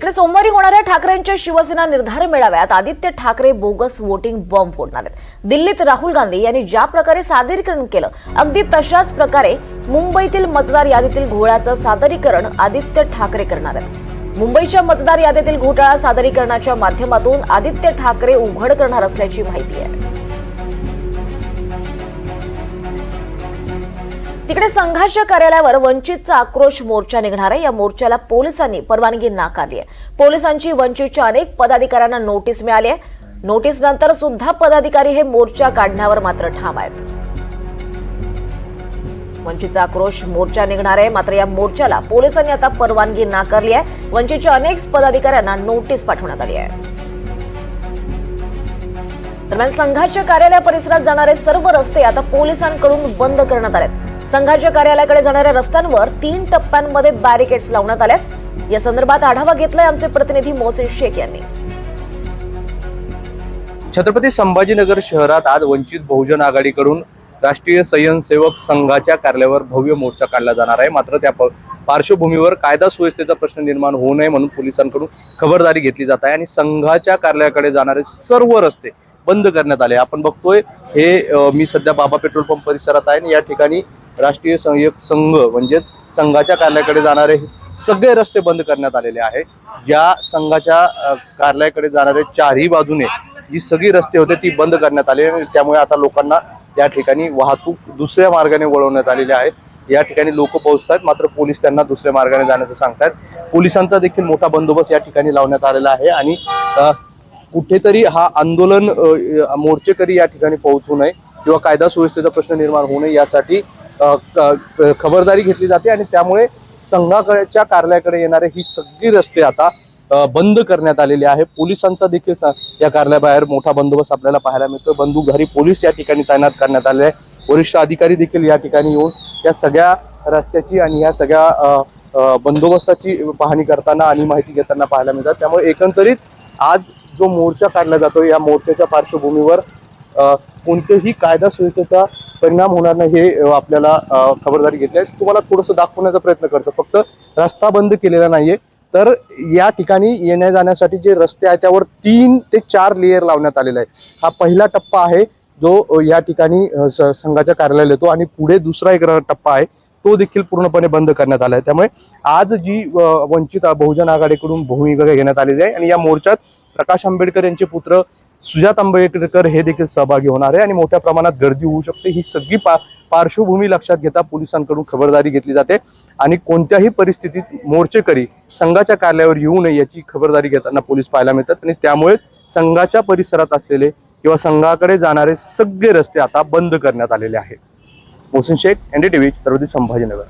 इकडे सोमवारी होणाऱ्या ठाकरेंच्या शिवसेना निर्धार मेळाव्यात Aaditya Thackeray bogus voting bomb फोडणार आहेत. दिल्लीत राहुल गांधी यांनी ज्या प्रकारे सादरीकरण केलं अगदी तशाच प्रकारे मुंबईतील मतदार यादीतील घोळ्याचं सादरीकरण आदित्य ठाकरे करणार आहेत. मुंबईच्या मतदार यादीतील घोटाळा सादरीकरणाच्या माध्यमातून आदित्य ठाकरे उघड करणार असल्याची माहिती आहे. तिकडे संघाच्या कार्यालयावर वंचितचा आक्रोश मोर्चा निघणार आहे. या मोर्चाला पोलिसांनी परवानगी नाकारली आहे. पोलिसांची वंचितच्या अनेक पदाधिकाऱ्यांना नोटीस मिळाली आहे. नोटीस नंतर सुद्धा पदाधिकारी हे मोर्चा काढण्यावर मात्र ठाम आहेत. वंचितचा आक्रोश मोर्चा निघणार आहे. मात्र या मोर्चाला पोलिसांनी आता परवानगी नाकारली आहे. वंचितच्या अनेक पदाधिकाऱ्यांना नोटीस पाठवण्यात आली आहे. दरम्यान संघाच्या कार्यालय परिसरात जाणारे सर्व रस्ते आता पोलिसांकडून बंद करण्यात आले आहेत संघाच्या कार्यालयाकडे जाणाऱ्या रस्त्यांवर तीन टप्प्यांमध्ये बॅरिकेड्स लावण्यात आल्यात. या संदर्भात आढावा घेतलाय आमचे प्रतिनिधी मोहसिन शेख यांनी. छत्रपती संभाजीनगर शहरात आज वंचित बहुजन आघाडीकडून राष्ट्रीय स्वयंसेवक संघाच्या कार्यालयावर भव्य मोर्चा काढला जाणार आहे. मात्र त्या प- पार्श्वभूमीवर कायदा सुव्यवस्थेचा प्रश्न निर्माण होऊ नये म्हणून पोलिसांकडून खबरदारी घेतली जात आहे आणि संघाच्या कार्यालयाकडे जाणारे सर्व रस्ते बंद करण्यात आले. आपण बघतोय हे मी सध्या बाबा पेट्रोल पंप परिसरात आहे आणि या ठिकाणी राष्ट्रीय संयोग संघ म्हणजेच संघाच्या कार्यालयाकडे जाणारे सगळे रस्ते बंद करण्यात आलेले आहे. ज्या संघाच्या कार्यालयाकडे जाणारे चारही बाजूने जी सगळी रस्ते होते ती बंद करण्यात आली आणि त्यामुळे आता लोकांना या ठिकाणी वाहतूक दुसऱ्या मार्गाने वळवण्यात आलेली आहे. या ठिकाणी लोक पोहोचतात मात्र पोलीस त्यांना दुसऱ्या मार्गाने जाण्याचं सांगतात पोलिसांचा देखील मोठा बंदोबस्त या ठिकाणी लावण्यात आलेला आहे आणि कुठेतरी हा आंदोलन मोर्चेकरी या ठिकाणी पोहोचू नये किंवा कायदा सुव्यवस्थेचा प्रश्न निर्माण होऊ नये यासाठी खबरदारी घेतली जाते आणि त्यामुळे संघाकडच्या कार्यालयाकडे येणारे ही सगळी रस्ते आता बंद करण्यात आलेले आहे. पोलिसांचा देखील या कार्यालयाबाहेर मोठा बंदोबस्त आपल्याला पाहायला मिळतो बंदूकधारी पोलीस या ठिकाणी तैनात करण्यात आले आहे वरिष्ठ अधिकारी देखील या ठिकाणी येऊन या सगळ्या रस्त्याची आणि या सगळ्या बंदोबस्ताची पाहणी करताना आणि माहिती घेताना पाहायला मिळतात. त्यामुळे एकंदरीत आज जो मोर्चा काढला जातो या मोर्चाच्या पार्श्वभूमीवर कोणतेही कायदा सुव्यवस्थेचा परिणाम होणार नाही हे आपल्याला खबरदारी घेतली आहे. तुम्हाला थोडंसं दाखवण्याचा प्रयत्न करतो. फक्त रस्ता बंद केलेला नाहीये. तर या ठिकाणी येण्या जाण्यासाठी जे रस्ते आहेत त्यावर तीन ते चार लेअर लावण्यात आलेला आहे. हा पहिला टप्पा आहे जो या ठिकाणी संघाच्या कार्यालयाला येतो. आणि पुढे दुसरा एक टप्पा आहे तो देखील पूर्णपणे बंद करण्यात आला आहे. त्यामुळे आज जी वंचित बहुजन आघाडीकडून भूमिका घेण्यात आलेली आहे. आणि या मोर्चात प्रकाश आंबेडकर यांचे पुत्र सुजात आंबेडकर हे देखील सहभागी होणार आहे आणि मोठ्या प्रमाणात गर्दी होऊ शकते. ही सगळी पा पार्श्वभूमी लक्षात घेता पोलिसांकडून खबरदारी घेतली जाते आणि कोणत्याही परिस्थितीत मोर्चेकरी संघाच्या कार्यालयावर येऊ नये याची खबरदारी घेताना पोलीस पाहायला मिळतात आणि त्यामुळे संघाच्या परिसरात असलेले किंवा संघाकडे जाणारे सगळे रस्ते आता बंद करण्यात आलेले आहेत. मोहसिन शेख एनडीटीव्ही छत्रपती संभाजीनगर.